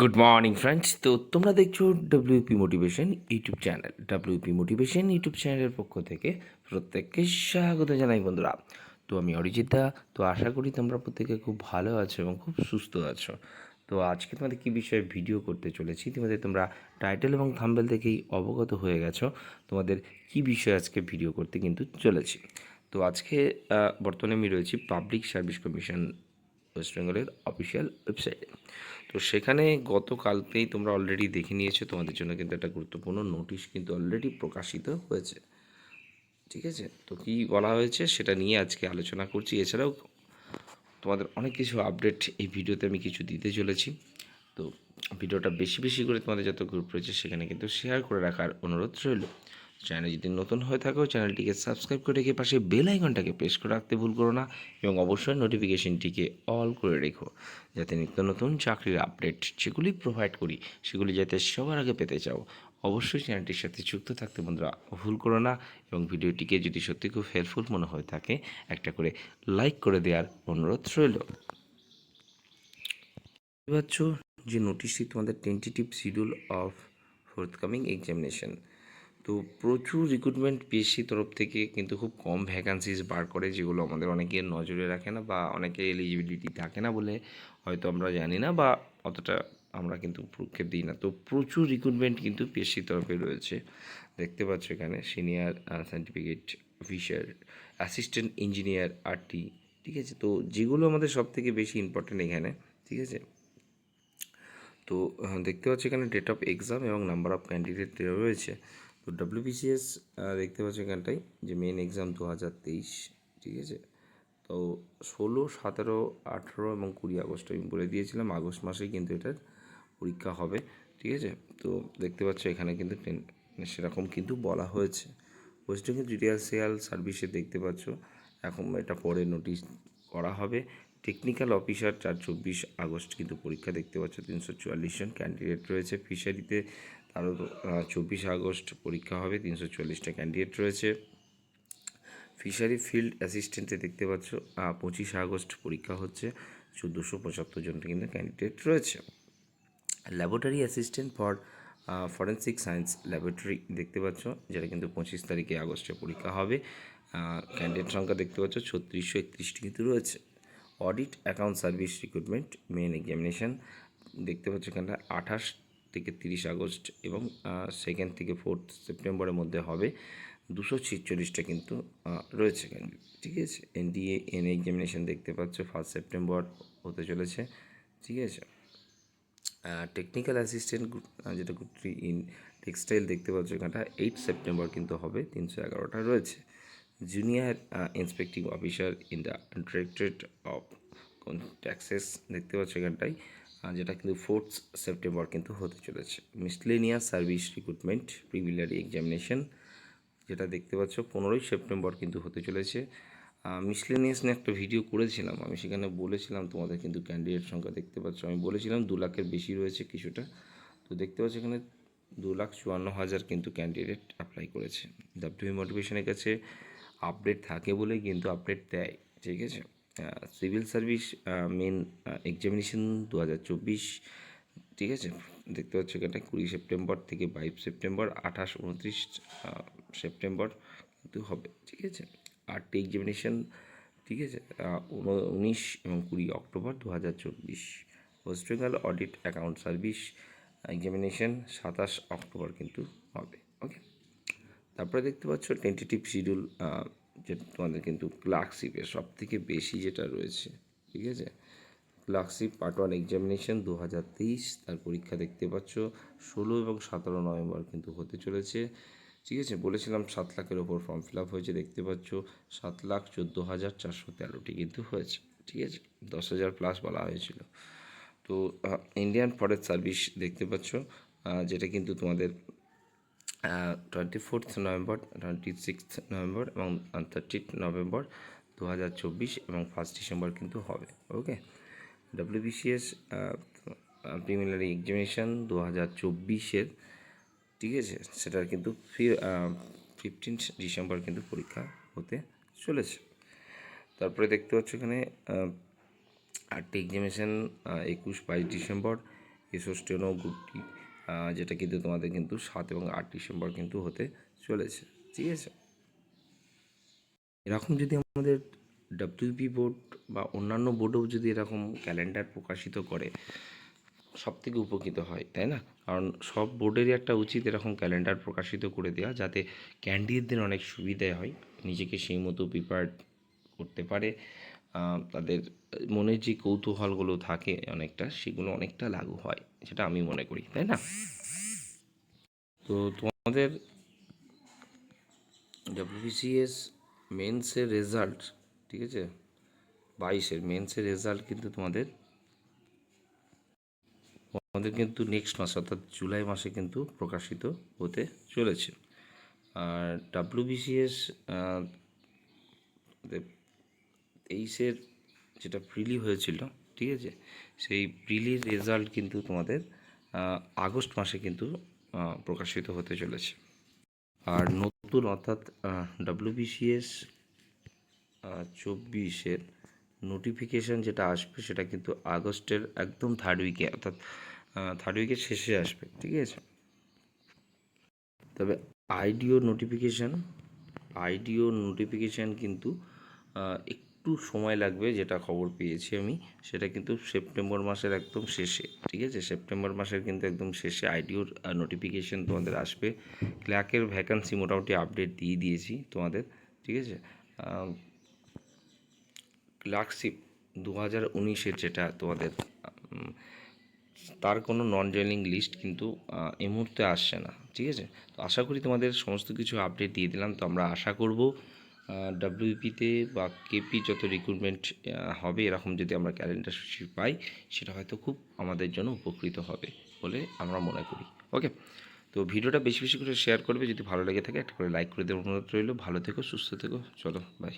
Good morning friends তো তোমরা দেখছ WP motivation YouTube channel WP motivation YouTube চ্যানেলের পক্ষ থেকে প্রত্যেককে স্বাগত জানাই, বন্ধুরা। তো আমি অরিজিৎ দা তো আশা করি তোমরা প্রত্যেকে খুব ভালো আছো এবং খুব সুস্থ আছো। তো আজকে তোমাদের কী বিষয়ে ভিডিও করতে চলেছি, তোমাদের তোমরা টাইটেল এবং থাম্বেল থেকেই অবগত হয়ে গেছো। তোমাদের কী বিষয়ে আজকে ভিডিও করতে কিন্তু চলেছি। তো আজকে বর্তমানে আমি রয়েছি পাবলিক সার্ভিস কমিশন ওয়েস্ট বেঙ্গলের অফিসিয়াল ওয়েবসাইটে তো সেখানে গতকালকেই তোমরা অলরেডি দেখে নিয়েছো, তোমাদের জন্য কিন্তু একটা গুরুত্বপূর্ণ নোটিশ কিন্তু অলরেডি প্রকাশিত হয়েছে। ঠিক আছে? তো কী বলা হয়েছে সেটা নিয়ে আজকে আলোচনা করছি। এছাড়াও তোমাদের অনেক কিছু আপডেট এই ভিডিওতে আমি কিছু দিতে চলেছি। তো ভিডিওটা বেশি বেশি করে তোমাদের যত গ্রুপ রয়েছে সেখানে কিন্তু শেয়ার করে রাখার অনুরোধ রইল। চ্যানেল যদি নতুন হয়ে থাকো চ্যানেলটিকে সাবস্ক্রাইব করে রেখে পাশে বেল আইকনটাকে প্রেস করে রাখতে ভুল করো না এবং অবশ্যই নোটিফিকেশনটিকে অল করে রেখো, যাতে নিত্য নতুন চাকরির আপডেট যেগুলি প্রোভাইড করি, সেগুলি যাতে সবার আগে পেতে চাও। অবশ্যই চ্যানেলটির সাথে যুক্ত থাকতে বন্ধুরা ভুল করো না এবং ভিডিওটিকে যদি সত্যি খুব হেল্পফুল মনে হয়ে থাকে, একটা করে লাইক করে দেওয়ার অনুরোধ রইল। পাচ্ছ যে নোটিশটি তোমাদের tentative schedule of forthcoming examination তো প্রচুর রিক্রুটমেন্ট পিএসসি তরফ থেকে কিন্তু খুব কম ভ্যাকান্সিজ বার করে, যেগুলো আমাদের অনেকে নজরে রাখে না বা অনেকে এলিজিবিলিটি থাকে না বলে হয়তো আমরা জানি না বা অতটা আমরা কিন্তু প্রক্ষেপ দিই না। তো প্রচুর রিক্রুটমেন্ট কিন্তু পিএসসি তরফে রয়েছে। দেখতে পাচ্ছ এখানে senior certificate officer assistant engineer RT ঠিক আছে? তো যেগুলো আমাদের সব থেকে বেশি ইম্পর্টেন্ট এখানে, ঠিক আছে? তো দেখতে পাচ্ছি এখানে ডেট অফ এক্সাম এবং নাম্বার অফ ক্যান্ডিডেট রয়েছে। তো ডাব্লিউবিসিএস দেখতে পাচ্ছি এখানটায় যে মেন এক্সাম দু হাজার তেইশ, ঠিক আছে? তো ষোলো, সতেরো, আঠেরো এবং কুড়ি আগস্ট আমি বলে দিয়েছিলাম, আগস্ট মাসেই কিন্তু এটার পরীক্ষা হবে, ঠিক আছে? তো দেখতে পাচ্ছ এখানে কিন্তু সেরকম কিন্তু বলা হয়েছে। ওয়েস্ট বেঙ্গল জুডিশিয়াল সার্ভিসে দেখতে পাচ্ছ, এখন এটা পরে নোটিশ করা হবে। টেকনিক্যাল অফিসার চার চব্বিশ আগস্ট কিন্তু পরীক্ষা দেখতে পাচ্ছ, তিনশো চুয়াল্লিশ জন ক্যান্ডিডেট রয়েছে। ফিশারিতে তারও চব্বিশ আগস্ট পরীক্ষা হবে, তিনশো চুয়াল্লিশটা ক্যান্ডিডেট রয়েছে। ফিশারি ফিল্ড অ্যাসিস্ট্যান্টে দেখতে পাচ্ছ পঁচিশ আগস্ট পরীক্ষা হচ্ছে, চোদ্দোশো পঁচাত্তর জন কিন্তু ক্যান্ডিডেট রয়েছে। Laboratory assistant for forensic science laboratory দেখতে পাচ্ছ, যেটা কিন্তু পঁচিশ তারিখে আগস্টে পরীক্ষা হবে। ক্যান্ডিডেট সংখ্যা দেখতে পাচ্ছ, ছত্রিশশো একত্রিশটি কিন্তু রয়েছে। Audit, account service recruitment main examination, দেখতে পাচ্ছ এখানটা আঠাশ থেকে তিরিশ আগস্ট এবং সেকেন্ড থেকে ফোর্থ সেপ্টেম্বরের মধ্যে হবে। দুশো ছিচল্লিশটা কিন্তু রয়েছে ঠিক আছে? এনডিএ এন এক্সামিনেশন দেখতে পাচ্ছ ফার্স্ট সেপ্টেম্বর হতে চলেছে, ঠিক আছে? টেকনিক্যাল অ্যাসিস্ট্যান্ট যেটা গুট্রি ইন টেক্সটাইল দেখতে পাচ্ছ এখানটা এইট সেপ্টেম্বর কিন্তু হবে, তিনশো এগারোটা রয়েছে। Junior inspecting officer in the directorate of taxes দেখতে পাচ্ছ এখানটায় যেটা কিন্তু ফোর্থ সেপ্টেম্বর কিন্তু হতে চলেছে। Miscellaneous service recruitment preliminary examination যেটা দেখতে পাচ্ছ পনেরোই সেপ্টেম্বর কিন্তু হতে চলেছে। মিসলেনিয়াস নিয়ে একটা ভিডিও করেছিলাম, আমি সেখানে বলেছিলাম তোমাদের কিন্তু ক্যান্ডিডেট সংখ্যা দেখতে পাচ্ছ। আমি বলেছিলাম দু লাখের বেশি রয়েছে কিছুটা। তো দেখতে পাচ্ছ এখানে দু লাখ চুয়ান্ন হাজার কিন্তু ক্যান্ডিডেট অ্যাপ্লাই করেছে। ডাব্লিউ মোটিভেশনের কাছে আপডেট থাকে বলেই কিন্তু আপডেট দেয়, ঠিক আছে? সিভিল সার্ভিস মেন এক্সামিনেশন দু হাজার চব্বিশ, ঠিক আছে? দেখতে পাচ্ছ এখানে কুড়ি সেপ্টেম্বর থেকে বাইশ সেপ্টেম্বর, আঠাশ উনত্রিশ সেপ্টেম্বর কিন্তু হবে, ঠিক আছে? আটটি এক্সামিনেশন ঠিক আছে? উনিশ এবং কুড়ি অক্টোবর দু হাজার চব্বিশ West Bengal audit account service examination সাতাশ অক্টোবর কিন্তু হবে ওকে তারপরে দেখতে পাচ্ছ টেন্টেটিভ শিডিউল যেটা তোমাদের কিন্তু ক্লার্কশিপের সব থেকে বেশি যেটা রয়েছে, ঠিক আছে? ক্লার্কশিপ পার্ট ওয়ান এক্সামিনেশন দু হাজার তেইশ, তার পরীক্ষা দেখতে পাচ্ছ, ষোলো এবং সতেরো নভেম্বর কিন্তু হতে চলেছে, ঠিক আছে? বলেছিলাম সাত লাখের ওপর ফর্ম ফিল আপ হয়েছে, দেখতে পাচ্ছ সাত লাখ চোদ্দ হাজার চারশো তেরোটি কিন্তু হয়েছে, ঠিক আছে? দশ হাজার প্লাস বলা হয়েছিল। তো ইন্ডিয়ান ফরেস্ট সার্ভিস দেখতে পাচ্ছ যেটা কিন্তু তোমাদের twenty fourth November twenty sixth November এবং থার্টিথ নভেম্বর দু হাজার চব্বিশ এবং ফার্স্ট ডিসেম্বর কিন্তু হবে ওকে ডাব্লিউবিসিএস প্রিমিনারি এক্সামিনেশান দু হাজার চব্বিশের, ঠিক আছে? সেটার কিন্তু ফিফটিন ডিসেম্বর কিন্তু পরীক্ষা হতে চলেছে। তারপরে দেখতে পাচ্ছ এখানে আটটি এক্সামিনেশান একুশ বাইশ ডিসেম্বর এসো স্টেনো গ্রুপটি যেটা কিন্তু তোমাদের কিন্তু সাত এবং আট ডিসেম্বর কিন্তু হতে চলেছে। ঠিক আছে? এরকম যদি আমাদের ডাব্লিউপি বোর্ড বা অন্যান্য বোর্ডেও যদি এরকম ক্যালেন্ডার প্রকাশিত করে সব থেকে উপকৃত হয়, তাই না? কারণ সব বোর্ডেরই একটা উচিত এরকম ক্যালেন্ডার প্রকাশিত করে দেওয়া যাতে ক্যান্ডিডেটদের অনেক সুবিধা হয়, নিজেকে সেই মতো প্রিপেয়ার করতে পারে। তাদের মনে যে কৌতূহলগুলো থাকে অনেকটা, সেগুলো অনেকটা লাগু হয়, সেটা আমি মনে করি, তাই না? তো তোমাদের ডব্লিউবিসিএস মেন্সের রেজাল্ট ঠিক আছে? বাইশের মেন্সের রেজাল্ট কিন্তু তোমাদের আমাদের কিন্তু নেক্সট মাস, অর্থাৎ জুলাই মাসে কিন্তু প্রকাশিত হতে চলেছে। আর ডাব্লিউবিসিএস তেইশের যেটা প্রিলি হয়েছিল, ঠিক আছে? সেই প্রিলির রেজাল্ট কিন্তু তোমাদের আগস্ট মাসে কিন্তু প্রকাশিত হতে চলেছে। আর নতুন অর্থাৎ ডাব্লিউবিসিএস চব্বিশের নোটিফিকেশান যেটা আসবে সেটা কিন্তু আগস্টের একদম থার্ড উইকে অর্থাৎ থার্ড উইকের শেষে আসবে, ঠিক আছে? তবে আইডিও নোটিফিকেশান আইডিও নোটিফিকেশান কিন্তু একটু সময় লাগবে যেটা খবর পেয়েছি আমি সেটা কিন্তু সেপ্টেম্বর মাসের একদম শেষে ঠিক আছে? সেপ্টেম্বর মাসের কিন্তু একদম শেষে আইডিওর নোটিফিকেশান তোমাদের আসবে। ক্ল্যাকের ভ্যাকান্সি মোটামুটি আপডেট দিয়ে দিয়েছি তোমাদের ঠিক আছে? আহ, ক্লার্কশিপ দু হাজার উনিশের যেটা তোমাদের তার কোনো নন জয়েনিং লিস্ট কিন্তু এই মুহূর্তে আসছে না ঠিক আছে? তো আশা করি তোমাদের সমস্ত কিছু আপডেট দিয়ে দিলাম তো আমরা আশা করব ডাব্লিউপিতে বা কেপি যত রিক্রুটমেন্ট হবে, এরকম যদি আমরা ক্যালেন্ডার সূচি পাই, সেটা হয়তো খুব আমাদের জন্য উপকৃত হবে বলে আমরা মনে করি। ওকে তো ভিডিওটা বেশি বেশি করে শেয়ার করবে। যদি ভালো লেগে থাকে, একটা করে লাইক করে দেওয়ার অনুরোধ রইল। ভালো থেকো, সুস্থ থেকো। চলো বাই